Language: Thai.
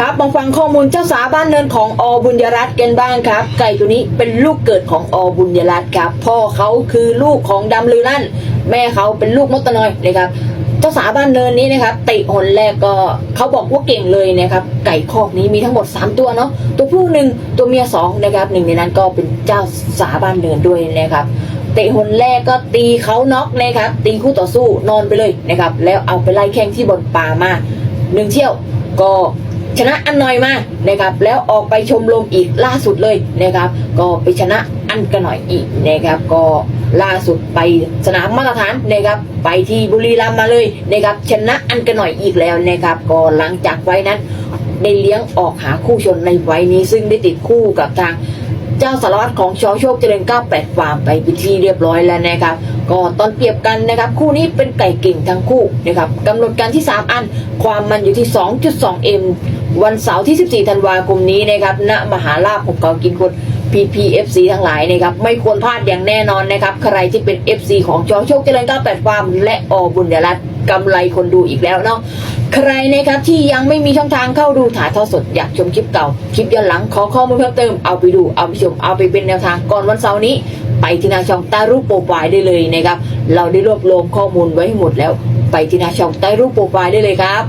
ครับมาฟังข้อมูลเจ้าสาบ้านเนินของอบุญยรัตน์กันบ้างครับ ไก่ตัวนี้เป็นลูกเกิดของอบุญยรัตน์ครับ พ่อเขาคือลูกของดำลือลั่น แม่เขาเป็นลูกมดตะนอยนะครับเจ้าสาบ้านเนินนี้นะครับเตะหนแรกก็เขาบอกว่าเก่งเลยนะครับ ไก่คอกนี้มีทั้งหมด 3 ตัวเนาะตัวผู้หนึ่งตัวเมียสองนะครับหนึ่งในนั้นก็เป็นเจ้าสาบ้านเนินด้วยนะครับเตะหนแรกก็ตีเขาน็อกนะครับ ตีคู่ต่อสู้นอนไปเลยนะครับ แล้วเอาไปไล่แข่งที่บนป่ามาหนึ่งเที่ยวก็ ชนะอันหน่อยมานะครับ แล้วออกไปชมรมอีกล่าสุดเลยนะครับ ก็ไปชนะอันกันหน่อยอีกนะครับ ก็ล่าสุดไปสนามมาตรฐานนะครับ ไปที่บุรีรัมย์มาเลยนะครับ ชนะอันกันหน่อยอีกแล้วนะครับ ก็หลังจากไว้นั้นได้เลี้ยงออกหาคู่ชนในไว้นี้ ซึ่งได้ติดคู่กับทางเจ้าสารวัตรของชอโชคเจริญ98ฟาร์มไปเป็นที่เรียบร้อยแล้วนะครับ ก็ตอนเปรียบกันนะครับ คู่นี้เป็นไก่เก่งทั้งคู่นะครับกำหนดการที่ 3 อัน ความมันอยู่ที่ 2.2 m วันเสาร์ที่ 14 ธันวาคมนี้นะครับณมหาลาภผมเกากินคน PPFC ทั้งหลายนะครับไม่ควรพลาดอย่างแน่นอนนะครับใครที่เป็น FC ของชอโชคเจริญ98ฟาร์มและอบุญยรัตน์กำไรคนดูอีกแล้วเนาะใครนะครับที่ยังไม่มีช่องทางเข้าดูถ่ายทอดสดอยากชมคลิปเก่า คลิปย้อนหลังขอข้อมูลเพิ่มเติมเอาไปดูเอาไปชมเอาไปเป็นแนวทางก่อนวันเสาร์นี้ไปที่หนาช่องใต้รูปโปรไฟล์ได้เลยนะครับเราได้รวบรวมข้อมูลไว้ให้หมดแล้ว ไปที่หนาช่องใต้รูปโปรไฟล์ได้เลยครับ